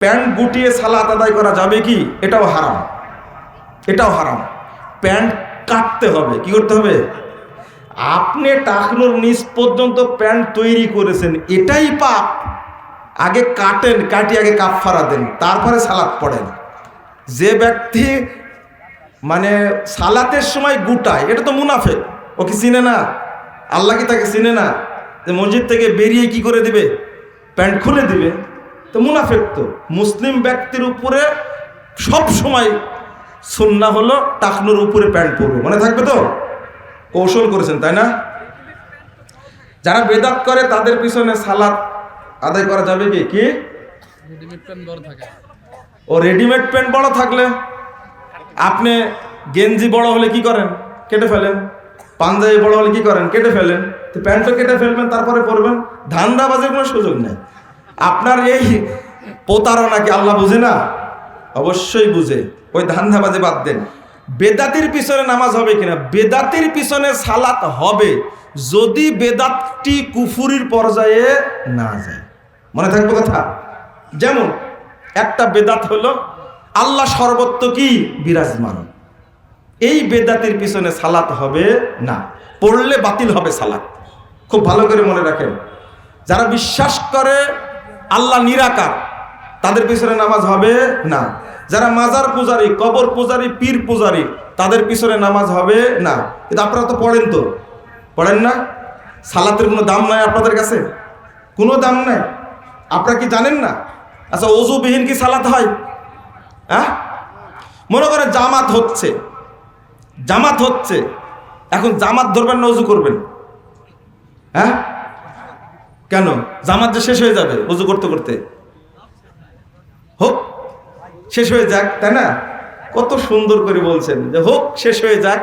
Pant গুটিয়ে সালাত আদায় করা যাবে কি? এটাও হারাম। এটাও হারাম। প্যান্ট কাটতে হবে। কি করতে হবে? আপনি টাকনোর নিচ পর্যন্ত প্যান্ট তৈরি করেছেন, এটাই পাপ। আগে কাটেন কাটি আগে কাপফারা দেন, তারপরে সালাদ পড়েন। যে ব্যক্তি মানে সালাতের সময় গুটায়, এটা তো মুনাফে ও কি চিনে না? আল্লাহ কি তাকে চিনে না? যে মসজিদ থেকে বেরিয়ে কি করে দিবে? প্যান্ট খুলে দিবে। তো মুনাফেক তো। মুসলিম ব্যক্তির উপরে সব সময় সুন্না হলো টাকনুর উপরে প্যান্ট পরবো। মনে থাকবে তো? কৌশল করেছেন তাই না? যারা বেদাত করে তাদের পিছনে সালাদ আদায় করা যাবে কি? কি? ও রেডিমেড প্যান্ট বড় থাকলে আপনি গেঞ্জি বড় হলে কি করেন? কেটে ফেলেন। পাঞ্জাবি বড় হলে কি করেন? কেটে ফেলেন। তো প্যান্টও কেটে ফেলবেন তারপরে পরবেন। ধান্দাবাজের কোনো সুযোগ নেই। আপনার এই প্রতারণাকে আল্লাহ বুঝে না? অবশ্যই বুঝে। ওই ধান্দাবাজে বাদ দেন। বেদাতির পিছনে নামাজ হবে কিনা? বেদাতির পিছনে সালাত হবে, যদি বেদাতটি কুফুরির পর্যায়ে না যায়। মনে থাকবে কথা? যেমন, একটা বেদাত হলো, আল্লাহ সর্বত্র কি? বিরাজমান। এই বেদাতের পিছনে সালাত হবে না। পড়লে বাতিল হবে সালাত। খুব ভালো করে মনে রাখেন। যারা বিশ্বাস করে আল্লাহ নিরাকার। তাদের পিছনে নামাজ হবে না। যারা মাজার পূজারি, কবর পূজারি, পীর পূজারি, তাদের পিছনে নামাজ হবে না। কিন্তু আপনারা তো পড়েন তো। পড়েন না? সালাতের কোনো দাম নাই আপনাদের কাছে? কোনো দাম নাই। আপনারা কি জানেন না? আচ্ছা অজুবিহীন কি সালাত হয়? হ্যাঁ? মনে করেন জামাত হচ্ছে। জামাত হচ্ছে। এখন জামাত ধরবেন না অজু করবেন। হ্যাঁ? কেন? জামাত যে শেষ হয়ে যাবে অজু করতে করতে। হোক, শেষ হয়ে যাক, তাই না? কত সুন্দর করে বলছেন যে, হোক, শেষ হয়ে যাক।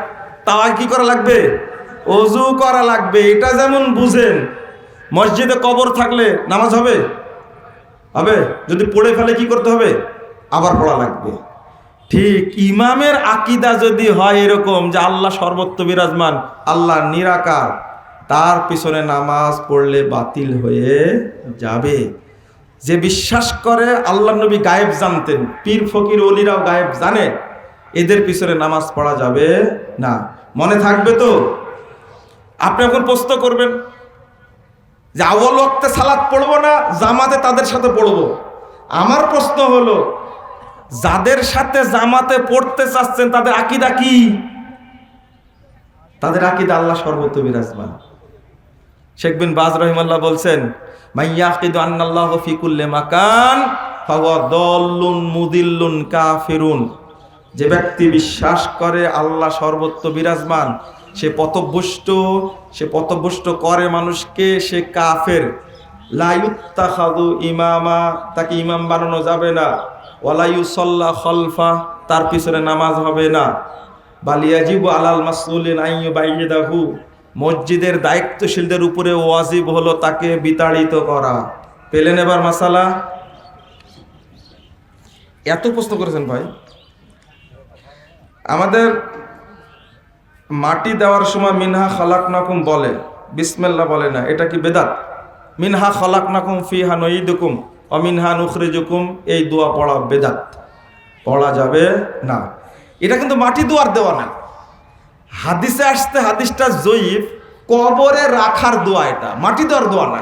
তাও কি করা লাগবে? অজু করা লাগবে, এটা যেমন বুঝেন। মসজিদে কবর থাকলে নামাজ হবে? হবে? যদি পড়ে ফেলে কি করতে হবে? আবার পড়া লাগবে। ঠিক ইমামের আকিদা যদি হয় এরকম যে আল্লাহ সর্বত্র বিরাজমান, আল্লাহ নিরাকার। তার পিছনে নামাজ পড়লে বাতিল হয়ে যাবে। যে বিশ্বাস করে আল্লাহ নবী গায়েব জানতেন, পীর ফকির অলিরাও গায়েব জানে, এদের পিছনে নামাজ পড়া যাবে না। মনে থাকবে তো? আপনি এখন প্রশ্ন করবেন, যে আওয়াল ওয়াক্তে সালাত পড়ব না, জামাতে তাদের সাথে পড়ব? আমার প্রশ্ন হলো, যাদের সাথে জামাতে পড়তে চাচ্ছেন, তাদের আকিদা কি? তাদের আকিদা আল্লাহ সর্বত্র বিরাজমান। শেখ বিন বাজ রহিমাল্লাহ বলছেন মুদিল্লুন যে ব্যক্তি বিশ্বাস করে আল্লাহ সর্বত্র বিরাজমান, সে পথভ্রষ্ট সে পথভ্রষ্ট করে মানুষকে, সে কাফের। লাইউত্তাখাদু ইমামা, তাকে ইমাম বানানো যাবে না। ওয়ালাইউসল্লা খলফা, তার পিছনে নামাজ হবে না। বালিয়াজিবু আলাল মাসউলিন আইয়ু বাইদাহু মসজিদের দায়িত্বশীলদের উপরে ওয়াজিব হলো তাকে বিতাড়িত করা। পেলেন এবার মাসালা? এত প্রশ্ন করেছেন ভাই। আমাদের মাটি দেওয়ার সময় মিনহা খালাক নাকুম বলে বিসমেল্লা বলে না, এটা কি বেদাত? মিনহা খালাক নাকুম ফিহা নঈদুকুম অমিনহা নুখরিজুকুম, এই দোয়া পড়া বেদাত। পড়া যাবে না। এটা কিন্তু মাটি দোয়ার দেওয়া না। হাদিসে আসতে হাদিসটা জয়ীফ, কবরে রাখার দোয়া এটা, মাটি দেওয়ার দোয়া না।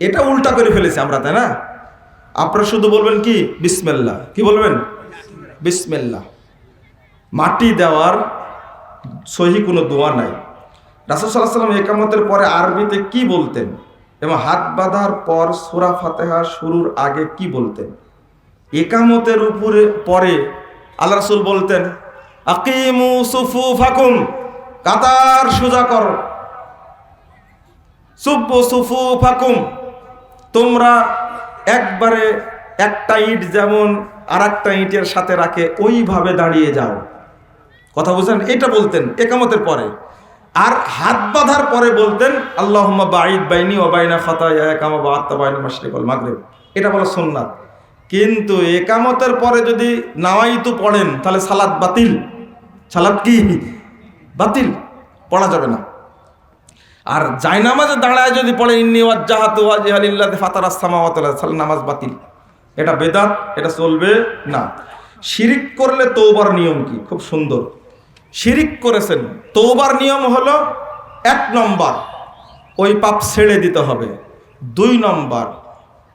এটা উল্টা করে ফেলেছি আমরা, তাই না? আপনারা শুধু বলবেন কি? বিসমেল্লা কি বলবেন? বিসমেল্লা মাটি দেওয়ার সহি কোনো দোয়া নাই। রাসুল সাল্লাহ সাল্লাম একামতের পরে আরবিতে কি বলতেন? এবং হাত বাঁধার পর সুরা ফাতেহা শুরুর আগে কি বলতেন? একামতের উপরে, পরে আল্লাহ রাসুল বলতেন আকিমু সুফু ফাকুম কাতার সোজা কর। সুফু ফাকুম তোমরা একবারে একটা ইট যেমন আর একটা ইটের সাথে রাখে, ওইভাবে দাঁড়িয়ে যাও। কথা বুঝলেন এটা বলতেন একামতের পরে। আর হাত বাঁধার পরে বলতেন আল্লাহ বাইদ বাইনি ও বাইনা ফাতা একামা বা আত্মা বাইনা মাসরিকল মাগরেব। এটা বলা সোননাথ কিন্তু একামতের পরে যদি নাওয়াইতু পড়েন, তাহলে সালাদ বাতিল। সালাদ কি বাতিল পড়া যাবে না। আর জায়নামাজে দাঁড়ায় যদি পড়ে ইন্নি ওয়াজ্জাহাতু ওয়াজহালিল্লাহি ওয়াল আরদ, তাহলে নামাজ বাতিল। এটা বেদাত এটা চলবে না। শিরিক করলে তৌবার নিয়ম কি? খুব সুন্দর। শিরিক করেছেন। তৌবার নিয়ম হলো এক নম্বর ওই পাপ ছেড়ে দিতে হবে। দুই নম্বর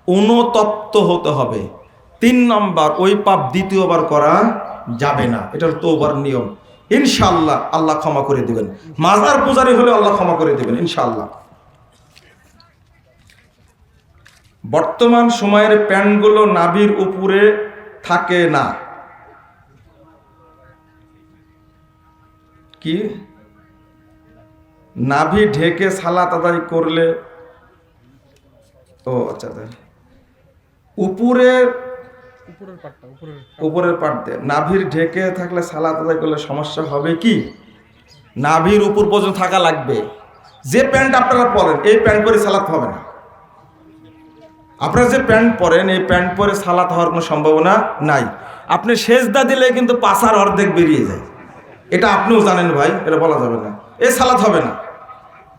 অনুতপ্ত হতে হবে। তিন নম্বর ওই পাপ দ্বিতীয়বার করা যাবে না। এটা হলো তৌবার নিয়ম। ইনশাল্লাহ আল্লাহ ক্ষমা করে দিবেন। মাজার পূজারি হলে আল্লাহ ক্ষমা করে দিবেন ইনশাল্লাহ বর্তমান সময়ের প্যান্টগুলো নাভির উপরে থাকে না। কি? নাভি ঢেকে সালাত আদায় করলে ও আচ্ছা আচ্ছা। উপরের উপরের পাটটা, উপরের উপরের পাট দিয়ে। নাভির ঢেকে থাকলে সালাত আদায় করলে সমস্যা হবে কি? নাভির উপর পর্যন্ত থাকা লাগবে। যে প্যান্ট আপনারা পরেন, এই প্যান্ট পরে সালাত হবে না। আপনারা যে প্যান্ট পরেন, এই প্যান্ট পরে সালাত হওয়ার কোনো সম্ভাবনা নাই। আপনি সেজদা দিলে কিন্তু পাশার অর্ধেক বেরিয়ে যায়। এটা আপনিও জানেন ভাই, এটা বলা যাবে না। এ সালাত হবে না।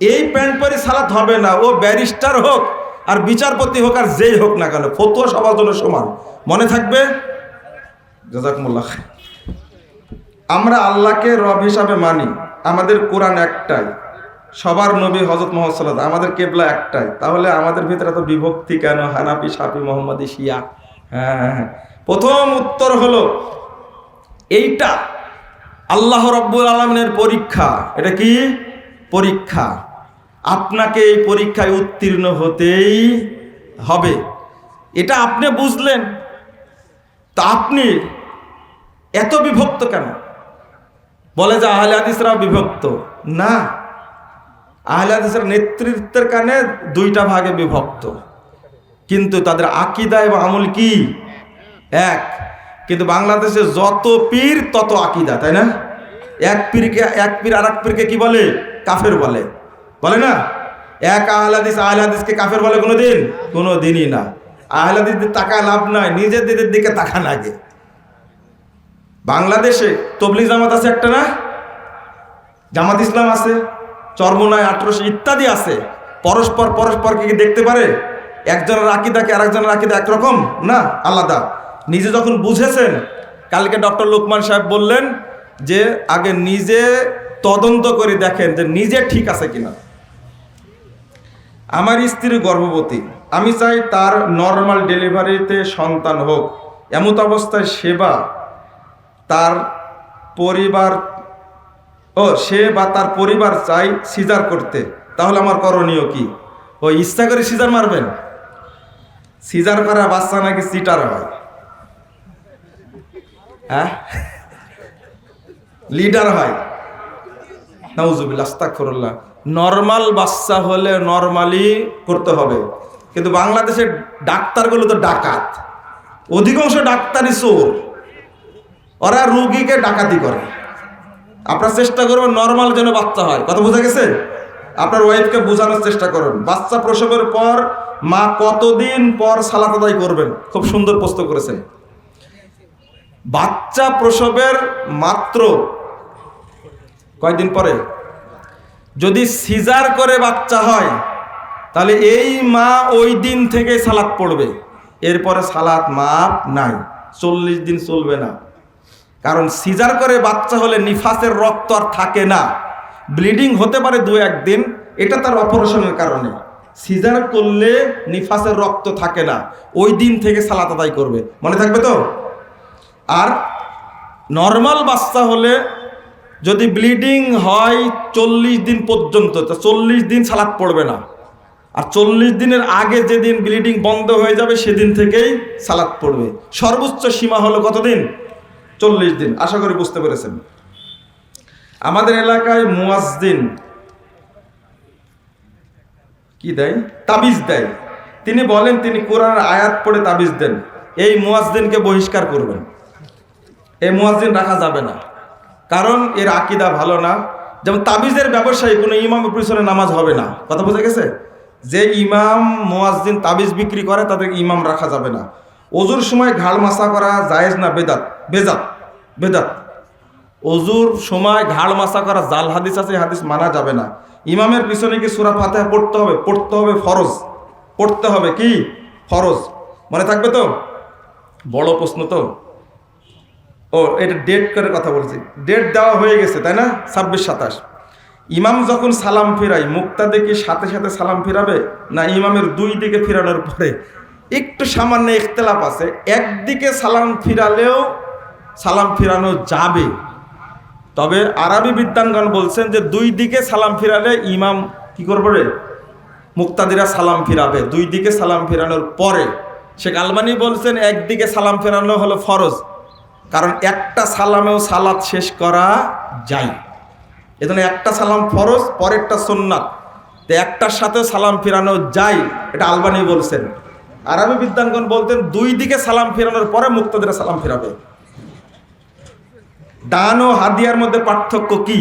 এই প্যান্ট পরে সালাত হবে না। ও ব্যারিস্টার হোক আর বিচারপতি হোক আর যেই হোক না কেন ফতুয়া সবার জন্য সমান। মনে থাকবে? জাজাকুমুল্লাহ। আমরা আল্লাহকে রব হিসাবে মানি আমাদের কোরআন একটাই সবার নবী হজরত মোহাম্মদ আমাদের কেবলা একটাই। তাহলে আমাদের ভিতরে এত বিভক্তি কেন? হানাপি সাপি মোহাম্মদী শিয়া। হ্যাঁ হ্যাঁ, হ্যাঁ। প্রথম উত্তর হলো এইটা আল্লাহ রব্বুল আলমিনের পরীক্ষা। এটা কি? পরীক্ষা। আপনাকে এই পরীক্ষায় উত্তীর্ণ হতেই হবে। এটা আপনি বুঝলেন। তা আপনি এত বিভক্ত কেন? বলে যে আহলে হাদিসরাও বিভক্ত। না। আহলে হাদিসের নেতৃত্বের কানে দুইটা ভাগে বিভক্ত। কিন্তু তাদের আকিদা এবং আমল কি? এক। কিন্তু বাংলাদেশে যত পীর তত আকিদা, তাই না? এক পীরকে, এক পীর আর এক পীরকে কি বলে? কাফের বলে। বলে না? এক আহলাদিস আহলাদিসকে কাফের বলে কোনো দিন কোনো দিনই না আহলাদিসদের টাকা লাভ নাই নিজেদের দিকে তাকান লাগে। বাংলাদেশে তবলিগ জামাত আছে একটা না? জামাত ইসলাম আছে, চর্মনায় আঠারোশো ইত্যাদি আছে। পরস্পর পরস্পরকে কি দেখতে পারে? একজনের আকিদাকে আরেকজনের আকিদা একরকম? না, আলাদা। নিজে যখন বুঝেছেন, কালকে ডক্টর লোকমান সাহেব বললেন যে, আগে নিজে তদন্ত করে দেখেন যে নিজে ঠিক আছে কিনা। আমার স্ত্রী গর্ভবতী। আমি চাই তার নর্মাল ডেলিভারিতে সন্তান হোক। এমত অবস্থায় সেবা তার পরিবার, ও সে বা তার পরিবার চাই সিজার করতে। তাহলে আমার করণীয় কি? ও ইচ্ছা করে সিজার মারবেন? সিজার করা বাচ্চা নাকি সিটার হয়? হ্যাঁ? লিডার হয়। নাউজুবিল্লাহ, আস্তাগফিরুল্লাহ। নর্মাল বাচ্চা হলে নর্মালি করতে হবে। কিন্তু বাংলাদেশের ডাক্তারগুলো তো ডাকাত। অধিকাংশ ডাক্তারই চোর। ওরা রুগীকে ডাকাতি করে। আপনার চেষ্টা করবেন নর্মাল যেন বাচ্চা হয়। কথা বোঝা গেছে? আপনার ওয়াইফকে বোঝানোর চেষ্টা করুন। বাচ্চা প্রসবের পর মা কতদিন পর সালাত আদায় করবেন? খুব সুন্দর প্রশ্ন করেছেন। বাচ্চা প্রসবের মাত্র কয়দিন পরে? যদি সিজার করে বাচ্চা হয়, তাহলে এই মা ওই দিন থেকে সালাত পড়বে। এরপরে সালাত মাপ নাই, চল্লিশ দিন চলবে না। কারণ সিজার করে বাচ্চা হলে নিফাসের রক্ত আর থাকে না। ব্লিডিং হতে পারে দু একদিন এটা তার অপারেশনের কারণে। সিজার করলে নিফাসের রক্ত থাকে না, ওই দিন থেকে সালাত আদায় করবে। মনে থাকবে তো? আর নর্মাল বাচ্চা হলে যদি ব্লিডিং হয় চল্লিশ দিন পর্যন্ত, তা চল্লিশ দিন সালাত পড়বে না। আর চল্লিশ দিনের আগে যেদিন ব্লিডিং বন্ধ হয়ে যাবে, সেদিন থেকেই সালাত পড়বে। সর্বোচ্চ সীমা হলো কতদিন? চল্লিশ দিন। আশা করি বুঝতে পেরেছেন। আমাদের এলাকায় মুয়াজ্জিন কি দেয়? তাবিজ দেয়। তিনি বলেন, তিনি কোরআন আয়াত পড়ে তাবিজ দেন। এই মুয়াজ্জিনকে বহিষ্কার করবেন। এই মুয়াজ্জিন রাখা যাবে না। কারণ এর আকিদা ভালো না। যেমন তাবিজের ব্যবসায়ী, কোনো ইমামের পিছনে নামাজ হবে না। কথা বোঝা গেছে? যে ইমাম, মুয়াজ্জিন তাবিজ বিক্রি করে, তাদের ইমাম রাখা যাবে না। অজুর সময় ঘাড় মাসা করা জায়েজ না, বেদাত? বেজাত, বেদাত। অজুর সময় ঘাড় মাসা করা জাল হাদিস আছে হাদিস মানা যাবে না। ইমামের পিছনে কি সুরা ফাতেহা পড়তে হবে? পড়তে হবে ফরজ। পড়তে হবে কি? ফরজ। মনে থাকবে তো? বড় প্রশ্ন তো। ও, এটা ডেট করে কথা বলছি। ডেট দেওয়া হয়ে গেছে, তাই না? ছাব্বিশ সাতাশ। ইমাম যখন সালাম ফিরাই মুক্তাদে কি সাথে সাথে সালাম ফিরাবে? না ইমামের দুই দিকে ফেরানোর পরে? একটু সামান্য ইখতলাফ আছে। একদিকে সালাম ফিরালেও সালাম ফিরানো যাবে। তবে আরবি বিদ্বানগণ বলছেন যে, দুই দিকে সালাম ফিরালে ইমাম কি করবে রে? মুক্তাদিরা সালাম ফিরাবে। দুই দিকে সালাম ফিরানোর পরে। শেখ আলমানি বলছেন, একদিকে সালাম ফেরানো হলো ফরজ। কারণ একটা সালামেও সালাত শেষ করা যায়। এজন্য একটা সালাম ফরজ, পরেরটা সুন্নাত। তো একটার সাথে সালাম ফেরানো যায়, এটা আলবানি বলছেন। আরবি বিদ্বানগণ বলতেন, দুই দিকে সালাম ফেরানোর পরে মুক্তদের সালাম ফেরাবে। দান ও হাদিয়ার মধ্যে পার্থক্য কি?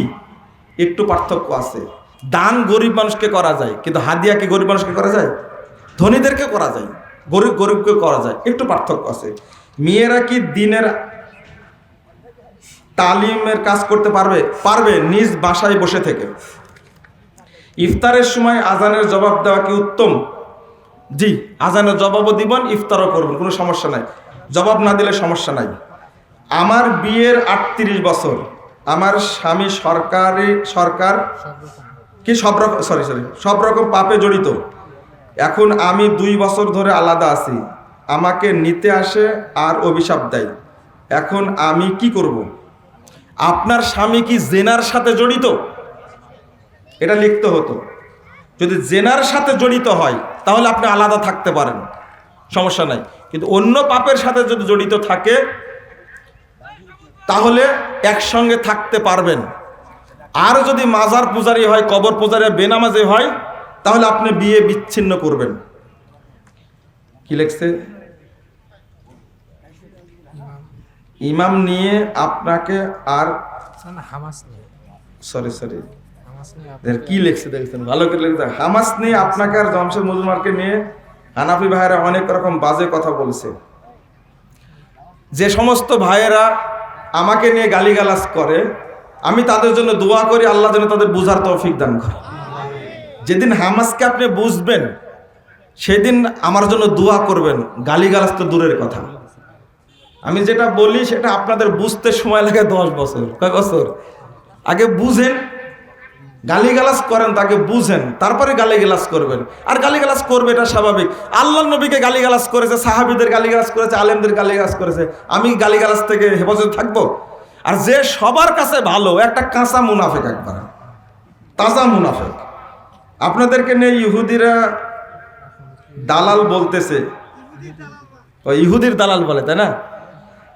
একটু পার্থক্য আছে। দান গরিব মানুষকে করা যায়, কিন্তু হাদিয়া কি গরিব মানুষকে করা যায়? ধনীদেরকে করা যায়, গরিব গরিবকে করা যায়, একটু পার্থক্য আছে। মেয়েরা কি দিনের তালিমের কাজ করতে পারবে পারবে নিজ বাসায় বসে থেকে। ইফতারের সময় আজানের জবাব দেওয়া কি উত্তম? জি, আজানের জবাবও দিবেন, ইফতারও করবেন, কোনো সমস্যা নাই। জবাব না দিলে সমস্যা নাই। আমার বিয়ের আটত্রিশ বছর, আমার স্বামী সরকারি, সরকার কি সব রকম সরি সরি সব রকম পাপে জড়িত। এখন আমি দুই বছর ধরে আলাদা আছি। আমাকে নিতে আসে আর অভিশাপ দেয়। এখন আমি কি করব? আপনার স্বামী কি জেনার সাথে জড়িত? এটা লিখতে হতো। যদি জেনার সাথে জড়িত হয়, তাহলে আপনি আলাদা থাকতে পারেন। সমস্যা নাই। কিন্তু অন্য পাপের সাথে যদি জড়িত থাকে, তাহলে একসঙ্গে থাকতে পারবেন। আর যদি মাজার পূজারি হয়, কবর পূজারি বেনামাজি হয়, তাহলে আপনি বিয়ে বিচ্ছিন্ন করবেন। কি লেখছে? ইমাম নিয়ে আপনাকে আর হামাস সরি সরি। কি লিখছে দেখছেন? ভালো করে লিখছে। হামাস নিয়ে আপনাকে আর জমশেদ মজুমারকে নিয়ে হানাফি ভাইয়েরা অনেক রকম বাজে কথা বলছে। যে সমস্ত ভাইয়েরা আমাকে নিয়ে গালিগালাজ করে আমি তাদের জন্য দোয়া করি আল্লাহ যেন তাদের বুঝার তৌফিক দান করে। যেদিন হামাসকে আপনি বুঝবেন সেদিন আমার জন্য দোয়া করবেন। গালিগালাজ তো দূরের কথা। আমি যেটা বলি, সেটা আপনাদের বুঝতে সময় লাগে দশ বছর। কয় বছর? আগে বুঝেন, গালিগালাজ করেন, তাকে বুঝেন, তারপরে গালিগালাজ করবেন। আর গালিগালাজ করবে, এটা স্বাভাবিক। আল্লাহ নবীকে গালিগালাজ করেছে, সাহাবিদের গালিগালাজ করেছে, আলেমদের গালিগালাজ করেছে। আমি গালিগালাজ থেকে হেফাজত থাকব? আর যে সবার কাছে ভালো, একটা কাঁচা মুনাফেক একবার। তাজা মুনাফেক। আপনাদেরকে নিয়ে ইহুদিরা দালাল বলতেছে। ইহুদির দালাল বলে, তাই না?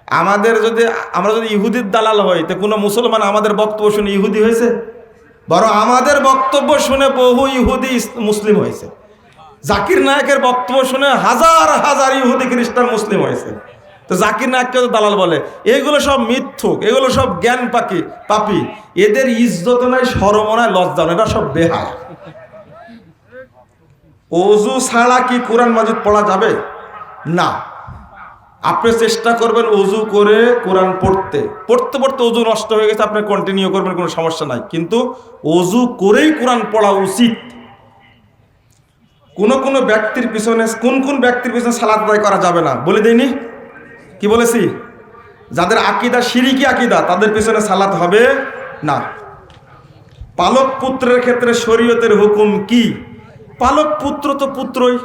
আমাদের যদি, আমরা যদি ইহুদির দালাল হই, তো কোনো মুসলমান আমাদের বক্তব্য শুনে ইহুদি হয়েছে? বরং আমাদের বক্তব্য শুনে বহু ইহুদি মুসলিম হয়েছে। জাকির নায়কের বক্তব্য শুনে হাজার হাজার ইহুদি খ্রিস্টান মুসলিম হয়েছে। তো জাকির নায়ককে তো দালাল বলে। এগুলো সব মিথ্যুক, এগুলো সব জ্ঞান পাকি, পাপি। এদের ইজ্জত নাই সরম নাই, লজ্জা এটা সব বেহায়। অজু ছাড়া কি কোরআন মাজিদ পড়া যাবে? না। আপনি চেষ্টা করবেন অজু করে কোরআন পড়তে। পড়তে পড়তে অজু নষ্ট হয়ে গেছে, আপনি কন্টিনিউ করবেন, কোনো সমস্যা নাই। কিন্তু অজু করেই কোরআন পড়া উচিত। কোন কোন ব্যক্তির পিছনে, কোন কোন ব্যক্তির পিছনে সালাদ আদায় করা যাবে না। বলে দেয়নি কি বলেছি? যাদের আকিদা সিরিকি আকিদা, তাদের পিছনে সালাত হবে না। পালক পুত্রের ক্ষেত্রে শরীয়তের হুকুম কি? পালক পুত্র তো পুত্রই।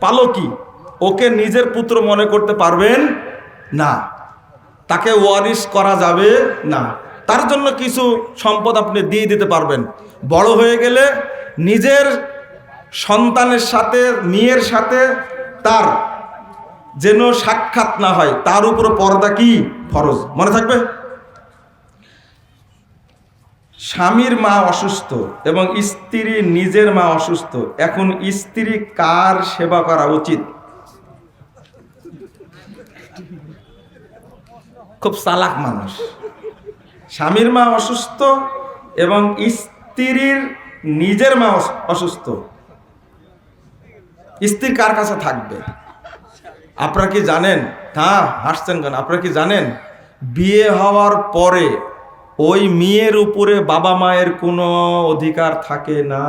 পালকই। ওকে নিজের পুত্র মনে করতে পারবেন? না। তাকে ওয়ারিস করা যাবে না। তার জন্য কিছু সম্পদ আপনি দিয়ে দিতে পারবেন। বড় হয়ে গেলে নিজের সন্তানের সাথে, মেয়ের সাথে তার যেন সাক্ষাৎ না হয়, তার উপর পর্দা কি? ফরজ। মনে থাকবে? স্বামীর মা অসুস্থ এবং স্ত্রী নিজের মা অসুস্থ। এখন স্ত্রী কার সেবা করা উচিত? খুব চালাক মানুষ। স্বামীর মা অসুস্থ এবং স্ত্রীর নিজের মা অসুস্থ। স্ত্রী কার কাছে থাকবে? আপনারা কি জানেন? হ্যাঁ হাসছেন কেন? আপনারা কি জানেন? বিয়ে হওয়ার পরে ওই মেয়ের উপরে বাবা মায়ের কোনো অধিকার থাকে না,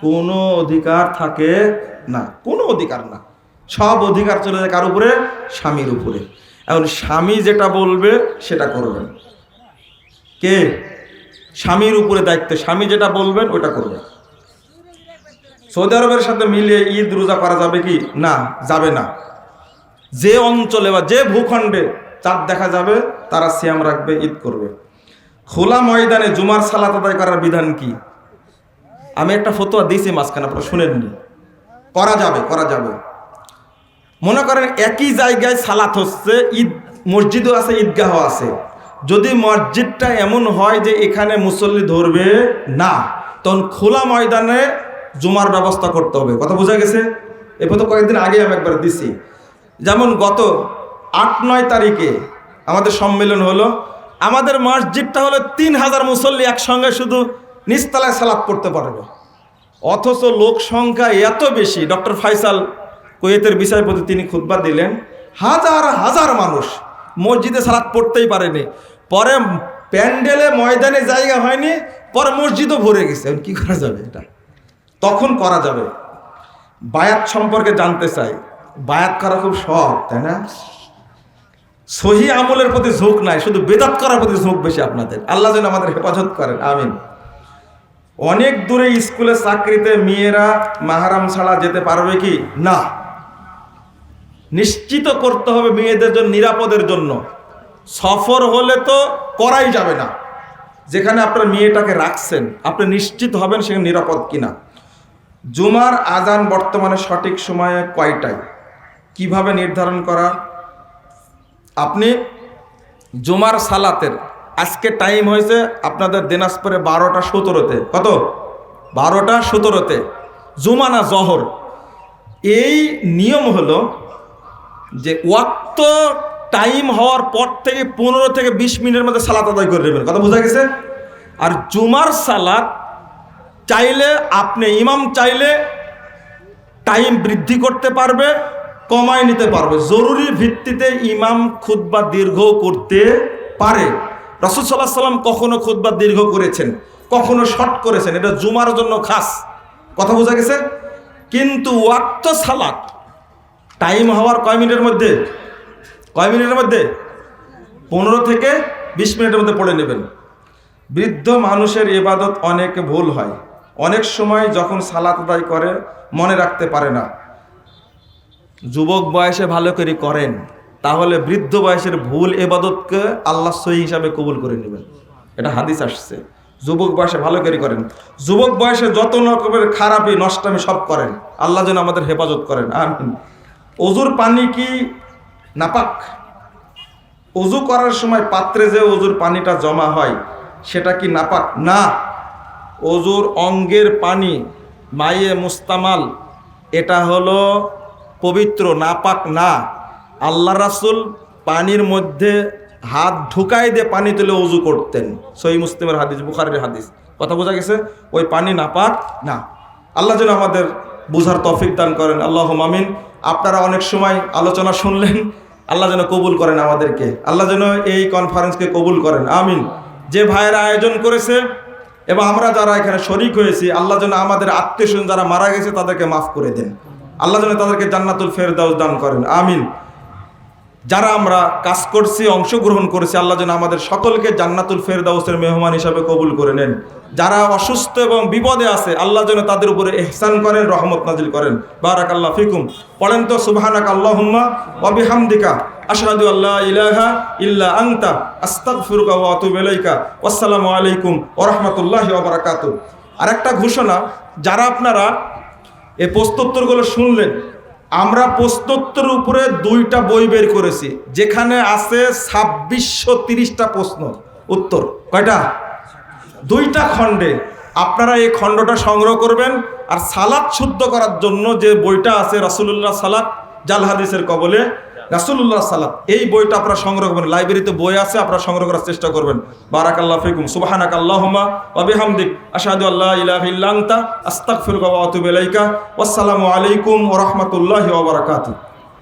কোনো অধিকার থাকে না, কোনো অধিকার না। সব অধিকার চলে যায় কার উপরে? স্বামীর উপরে। এখন স্বামী যেটা বলবে, সেটা করবেন। কে? স্বামীর উপরে দায়িত্ব। স্বামী যেটা বলবেন ওটা করবেন। সৌদি আরবের সাথে মিলিয়ে ঈদ রোজা করা যাবে কি? না, যাবে না। যে অঞ্চলে বা যে ভূখণ্ডে চাঁদ দেখা যাবে, তারা সিয়াম রাখবে, ঈদ করবে। খোলা ময়দানে জুমার সালাত আদায় করার বিধান কি? আমি একটা ফতোয়া দিয়েছি মাঝখানে, আপনারা শুনেননি। করা যাবে করা যাবে। মনে করেন একই জায়গায় সালাত হচ্ছে, ঈদ, মসজিদও আছে ঈদগাহ আছে। যদি মসজিদটা এমন হয় যে এখানে মুসল্লি ধরবে, না। তখন খোলা ময়দানে জুমার ব্যবস্থা করতে হবে। কথা বোঝা গেছে? এরপর তো কয়েকদিন আগে আমি একবার দিছি। যেমন গত আট, নয় তারিখে আমাদের সম্মেলন হলো, আমাদের মসজিদটা হলো তিন হাজার মুসল্লি একসঙ্গে শুধু নিচতলায় সালাত করতে পারবে। অথচ লোক সংখ্যা এত বেশি। ডক্টর ফাইসাল কোয়েতের বিষয়পতি তিনি খুতবা দিলেন। হাজার হাজার মানুষ মসজিদে সালাত পড়তেই পারেনি। পরে প্যান্ডেলে ময়দানে জায়গা হয়নি, পরে মসজিদও ভরে গেছে। কি করা যাবে এটা? তখন করা যাবে। বায়াত সম্পর্কে জানতে চাই। বায়াত করা খুব শখ, তাই না? সহি আমলের প্রতি ঝোঁক নাই, শুধু বেদাত করার প্রতি ঝোঁক বেশি আপনাদের। আল্লাহ যেন আমাদের হেফাজত করেন, আমিন। অনেক দূরে স্কুলে চাকরিতে মেয়েরা মাহারাম ছাড়া যেতে পারবে কি? না। নিশ্চিত করতে হবে মেয়েদের জন্য, নিরাপদের জন্য। সফর হলে তো করাই যাবে না। যেখানে আপনার মেয়েটাকে রাখছেন, আপনি নিশ্চিত হবেন সেখানে নিরাপদ কিনা। জুমার আজান বর্তমানে সঠিক সময়ে কয়টায়? কীভাবে নির্ধারণ করা? আপনি জুমার সালাতের, আজকে টাইম হয়েছে আপনাদের দিনাজপুরে বারোটা সতেরোতে। কত? বারোটা সতেরোতে। জুমানা জহর? এই নিয়ম হলো যে ওয়াক্ত টাইম হওয়ার পর থেকে পনেরো থেকে বিশ মিনিটের মধ্যে সালাত আদায় করে নেবেন। কথা বোঝা গেছে? আর জুমার সালাত চাইলে আপনি, ইমাম চাইলে টাইম বৃদ্ধি করতে পারবে, কমায় নিতে পারবে। জরুরি ভিত্তিতে ইমাম খুদ্া দীর্ঘ করতে পারে। রসুল সাল্লাহ সাল্লাম কখনো খুদ্া দীর্ঘ করেছেন, কখনো শর্ট করেছেন। এটা জুমার জন্য খাস। কথা বোঝা গেছে? কিন্তু ওয়াক্ত সালাত টাইম হওয়ার কয় মিনিটের মধ্যে? কয় মিনিটের মধ্যে? পনেরো থেকে বিশ মিনিটের মধ্যে পড়ে নেবেন। বৃদ্ধ মানুষের ইবাদত অনেক ভুল হয়। অনেক সময় যখন সালাত আদায় করে, মনে রাখতে পারে না। যুবক বয়সে ভালো করে করেন, তাহলে বৃদ্ধ বয়সের ভুল এবাদতকে আল্লাহ সহি হিসাবে কবুল করে নেবেন। এটা হাদিস আসছে। যুবক বয়সে ভালো করে করেন। যুবক বয়সে যত রকমের খারাপই নষ্টামি সব করেন। আল্লাহ যেন আমাদের হেফাজত করেন। আমিন। অজুর পানি কি নাপাক? অজু করার সময় পাত্রে যে অজুর পানিটা জমা হয়, সেটা কি নাপাক? না। অজুর অঙ্গের পানি, মায়ে মুস্তামাল, এটা হলো পবিত্র, নাপাক না। আল্লাহ রাসুল পানির মধ্যে হাত ঢুকাই দিয়ে পানি তুলে অজু করতেন। সই মুসলিমের হাদিস, বুখারের হাদিস। কথা বোঝা গেছে? ওই পানি নাপাক না। আল্লাহ যেন আমাদের বুঝার তফিক দান করেন। আল্লাহ মামিন আপনারা অনেক সময় আলোচনা শুনলেন, আল্লাহ যেন কবুল করেন আমাদেরকে। আল্লাহ যেন এই কনফারেন্সকে কবুল করেন। আমিন। যে ভাইয়েরা আয়োজন করেছে এবং আমরা যারা এখানে শরিক হয়েছি, আল্লাহ যেন আমাদের আত্মীয় যারা মারা গেছে তাদেরকে মাফ করে দেন। আল্লাহ যেন তাদেরকে জান্নাতুল ফেরদাউস দান করেন। আমিন। যারা আমরা কাজ করছি, অংশগ্রহণ করেছি, আল্লাহ যেন আমাদের সকলকে জান্নাতুল ফেরদাউসের মেহমান হিসাবে কবুল করে নেন। যারা অসুস্থ এবং বিপদে আছে, আল্লাহ যেন তাদের উপরে এহসান করেন, রহমত নাজিল করেন। বারাক আল্লাহ ফিকুম। পড়েন তো সুবহানাক আল্লাহুম্মা ওয়া বিহামদিকা। আশহাদু আল্লা ইলাহা ইল্লা আনতা। আস্তাগফিরুকা ওয়া আতুবু ইলাইকা। ওয়াসসালামু আলাইকুম ওয়া রাহমাতুল্লাহি ওয়া বারাকাতুহু। আরেকটা ঘোষণা, যারা আপনারা এই প্রশ্নোত্তরগুলো শুনলেন আমরা প্রশ্নোত্তর উপরে দুইটা বই বের করেছি, যেখানে আছে ছাব্বিশশো তিরিশটা প্রশ্ন। উত্তর, কয়টা? দুইটা খণ্ডে। আপনারা এই খণ্ডটা সংগ্রহ করবেন আর সালাদ শুদ্ধ করার জন্য যে বইটা আছে রাসুলুল্লাহ সালাদ, জাল হাদিসের কবলে রাসুল্লাহ সাল্লাম এই বইটা আপনারা সংগ্রহ করবেন, লাইব্রেরিতে বই আছে, আপনারা সংগ্রহ করার চেষ্টা করবেন। বারাক আল্লাহ ফিকুম সুবাহানাক আল্লাহমা অবিহামদিক আসাদু আল্লাহ ইলাহিল্লাংতা আস্তাক ফিরকা আনতা, আস্তাগফিরুকা ওয়া আতুবু ইলাইকা। ওয়াসসালামু আলাইকুম ওয়া রাহমাতুল্লাহি ওয়া বারাকাতুহু।